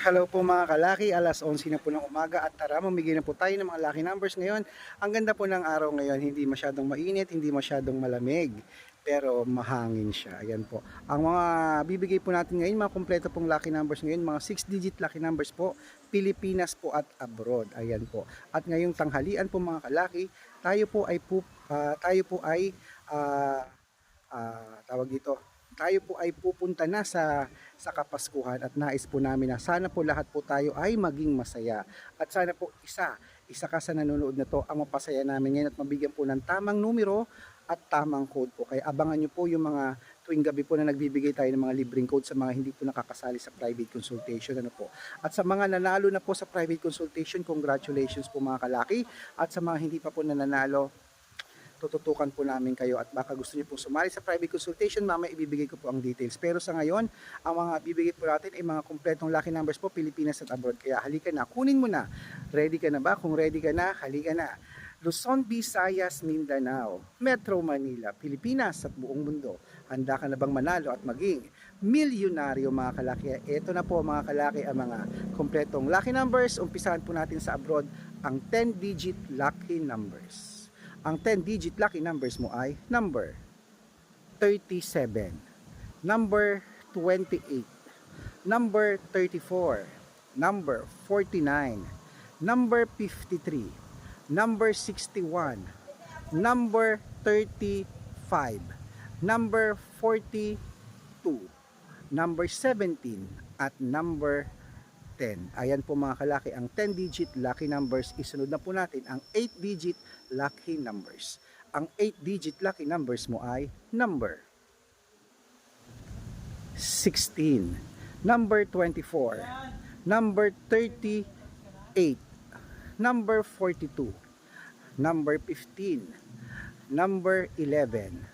Hello po mga kalaki, alas 11 na po ng umaga at tara mamigay na po tayo ng mga lucky numbers ngayon. Ang ganda po ng araw ngayon, hindi masyadong mainit, hindi masyadong malamig, pero mahangin siya. Ayan po. Ang mga bibigay po natin ngayon, mga kompleto pong lucky numbers ngayon, mga 6 digit lucky numbers po, Pilipinas po at abroad. Ayan po. At ngayong tanghalian po mga kalaki, tayo po ay po, ah, tayo po ay ah, ah, tawag dito, tayo po ay pupunta na sa sa Kapaskuhan at nais po namin na sana po lahat po tayo ay maging masaya. At sana po isa, isa ka sa nanonood na to ang mapasaya namin ngayon at mabigyan po ng tamang numero at tamang code po. Kaya abangan nyo po yung mga tuwing gabi po na nagbibigay tayo ng mga libreng code sa mga hindi po nakakasali sa private consultation. Ano po. At sa mga nanalo na po sa private consultation, congratulations po mga kalaki. At sa mga hindi pa po nananalo, tututukan po namin kayo at baka gusto niyo pong sumali sa private consultation, mamaya ibibigay ko po ang details. Pero sa ngayon, ang mga bibigay po natin ay mga kumpletong lucky numbers po, Pilipinas at abroad. Kaya halika na, kunin mo na. Ready ka na ba? Kung ready ka na, halika na. Luzon, Visayas, Mindanao, Metro Manila, Pilipinas at buong mundo. Handa ka na bang manalo at maging milyonaryo mga kalaki? Ito na po mga kalaki ang mga kumpletong lucky numbers. Umpisahan po natin sa abroad ang 10-digit lucky numbers. Ang 10-digit lucky numbers mo ay number 37, number 28, number 34, number 49, number 53, number 61, number 35, number 42, number 17, at number 10. Ayan po mga kalaki, ang 10-digit lucky numbers. Isunod na po natin ang 8-digit lucky numbers. Ang 8-digit lucky numbers mo ay number 16, number 24, number 38, number 42, number 15, number 11,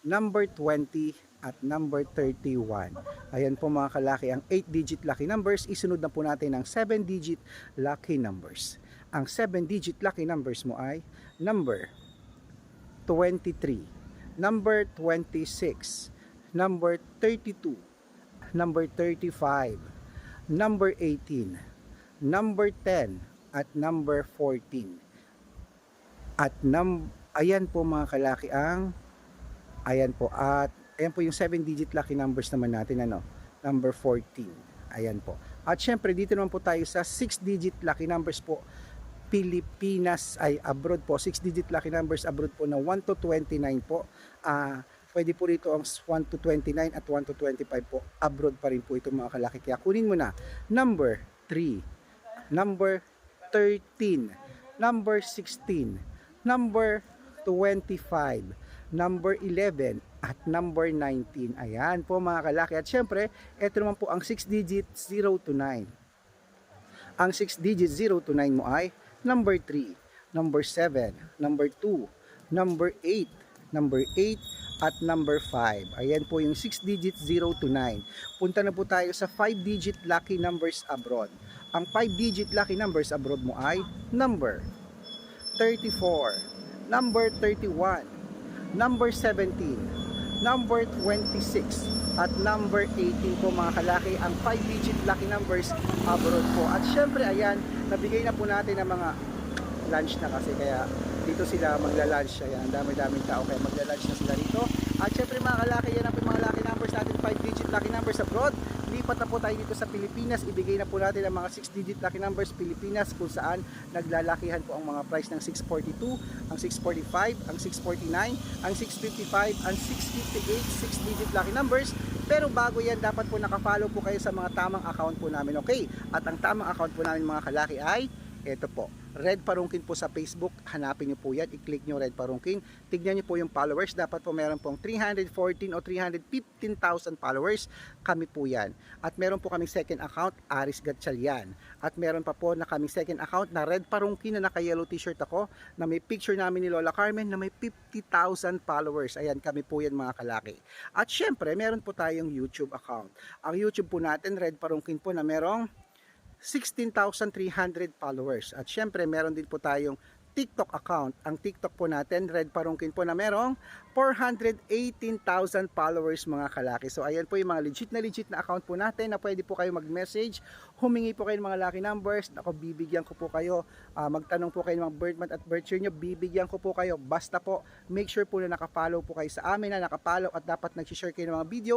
number 20, at number 31. Ayan po mga kalaki, ang 8-digit lucky numbers. Isunod na po natin ang 7-digit lucky numbers. Ang 7-digit lucky numbers mo ay number 23, number 26, number 32, number 35, number 18, number 10, at number 14. At num ayan po mga kalaki ang ayan po at ayan po yung 7 digit lucky numbers naman natin ano? Number 14 ayan po. At syempre dito naman po tayo sa 6 digit lucky numbers po. Pilipinas ay abroad po. 6 digit lucky numbers abroad po na 1 to 29 po. Ah pwede po rito ang 1 to 29 at 1 to 25 po. Abroad pa rin po ito mga kalaki. Kaya kunin mo na. Number 3 number 13 number 16 number 25 number 11 at number 19. Ayan po mga kalaki. At syempre, ito naman po ang 6 digit 0 to 9. Ang 6 digit 0 to 9 mo ay number 3, number 7, number 2, number 8, number 8, at number 5. Ayan po yung 6 digit 0 to 9. Punta na po tayo sa 5 digit lucky numbers abroad. Ang 5 digit lucky numbers abroad mo ay number 34, number 31, number 17, number 26, at number 18 po mga kalaki ang 5-digit lucky numbers abroad po. At syempre ayan, nabigay na po natin ng mga lunch na kasi kaya dito sila magla-lunch. Ayan, dami-daming tao kaya magla-lunch na sila dito. At syempre mga kalaki, yan ang mga lucky numbers natin, 5-digit lucky numbers abroad. Lipat na po tayo dito sa Pilipinas. Ibigay na po natin ang mga 6-digit lucky numbers Pilipinas kung saan naglalakihan po ang mga price ng 642, ang 645, ang 649, ang 655, ang 658, 6-digit lucky numbers. Pero bago yan, dapat po nakafollow po kayo sa mga tamang account po namin. Okay? At ang tamang account po namin mga kalaki ay ito po. Red Parungkin po sa Facebook. Hanapin niyo po yan. I-click niyo Red Parungkin. Tignan niyo po yung followers. Dapat po meron pong 314 o 315,000 followers. Kami po yan. At meron po kaming second account, Aris Gatchalian. At meron pa po na kaming second account na Red Parungkin na naka-yellow t-shirt ako na may picture namin ni Lola Carmen na may 50,000 followers. Ayan, kami po yan mga kalaki. At syempre, meron po tayong YouTube account. Ang YouTube po natin, Red Parungkin po na merong 16,300 followers. At syempre, meron din po tayong TikTok account. Ang TikTok po natin, Red Parungkin po na merong 418,000 followers mga kalaki. So ayan po yung mga legit na legit na account po natin na pwede po kayo mag-message, humingi po kayo ng mga lucky numbers, ako bibigyan ko po kayo, Ah, magtanong po kayo ng mga birth month at birth year nyo, bibigyan ko po kayo. Basta po, make sure po na nakapollow po kayo sa amin na nakapollow at dapat nag-share kayo ng mga video,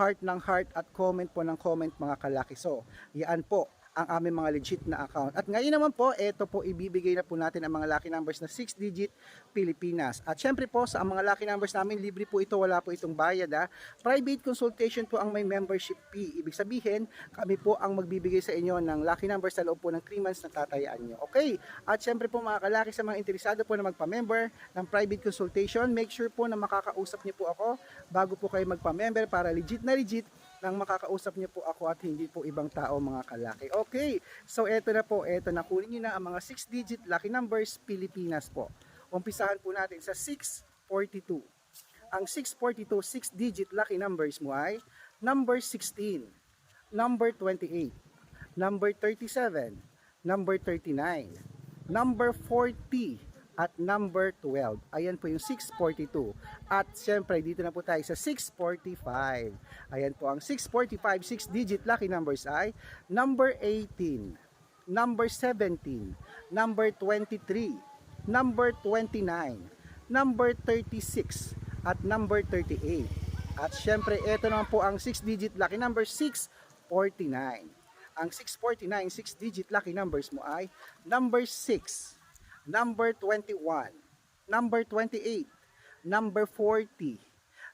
heart ng heart at comment po ng comment mga kalaki. So, yan po ang aming mga legit na account. At ngayon naman po, ito po ibibigay na po natin ang mga lucky numbers na 6 digit Pilipinas. At syempre po sa mga lucky numbers namin, libre po ito, wala po itong bayad ha. Private consultation po ang may membership fee. Ibig sabihin, kami po ang magbibigay sa inyo ng lucky numbers sa loob po ng 3 months na tatayaan nyo. Okay? At syempre po mga kalaki sa mga interesado po na magpa-member ng private consultation, make sure po na makakausap niyo po ako bago po kayo magpa-member para legit na legit nang makakausap niyo po ako at hindi po ibang tao mga kalaki. Okay, so eto na po, eto na kunin niyo na ang mga 6 digit lucky numbers Pilipinas po. Umpisahan po natin sa 642. Ang 642 6 digit lucky numbers mo ay number 16, number 28, number 37, number 39, number 40, at number 12. Ayan po yung 642. At syempre, dito na po tayo sa 645. Ayan po, ang 645, 6-digit lucky numbers ay number 18, number 17, number 23, number 29, number 36, at number 38. At syempre, ito naman po ang 6-digit lucky number 649. Ang 649, 6-digit lucky numbers mo ay number 6, number 21, number 28, number 40,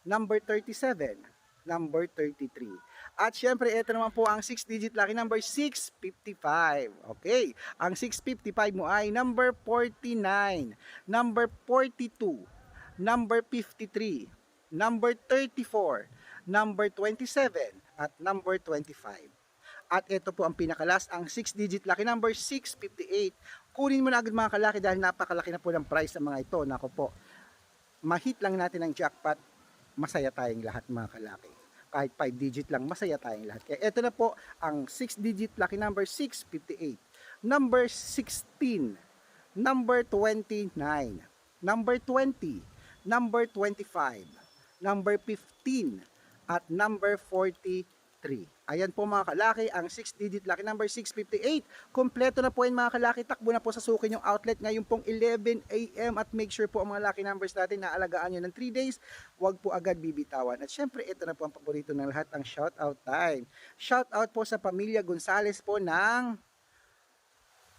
number 37, number 33. At syempre, ito naman po ang 6-digit lucky number 655. Okay. Ang 655 mo ay number 49, number 42, number 53, number 34, number 27, at number 25. At ito po ang pinakalas, ang 6-digit lucky number 658. Kunin mo na agad mga kalaki dahil napakalaki na po ng price ng mga ito. Nako po, mahit lang natin ang jackpot, masaya tayong lahat mga kalaki. Kahit 5 digit lang, masaya tayong lahat. Kaya ito na po ang 6 digit lucky number 658. Number 16, number 29, number 20, number 25, number 15, at number 43. Ayan po mga kalaki, ang 6-digit lucky number 658. Kompleto na po yan mga kalaki. Takbo na po sa sukin yung outlet ngayon pong 11 a.m. At make sure po ang mga lucky numbers natin na alagaan nyo ng 3 days. Huwag po agad bibitawan. At syempre, ito na po ang paborito ng lahat, ang shoutout time. Shoutout po sa pamilya Gonzales po ng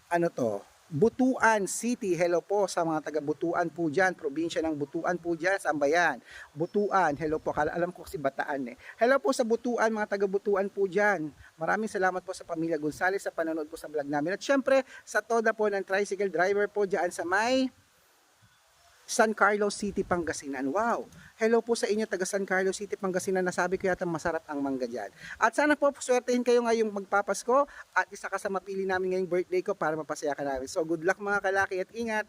ano to, Butuan City. Hello po sa mga taga Butuan po dyan. Probinsya ng Butuan po dyan. Saan ba yan? Butuan. Hello po. Alam ko kasi Bataan eh. Hello po sa Butuan, mga taga Butuan po dyan. Maraming salamat po sa pamilya Gonzales sa panonood po sa vlog namin. At syempre, sa toda po ng tricycle driver po dyan sa may San Carlos City, Pangasinan. Wow! Hello po sa inyo, taga San Carlos City, Pangasinan. Nasabi ko yata masarap ang mangga dyan. At sana po, swertehin kayo ngayong magpapasko at isa ka sa mapili namin ngayong birthday ko para mapasaya ka namin. So, good luck mga kalaki at ingat!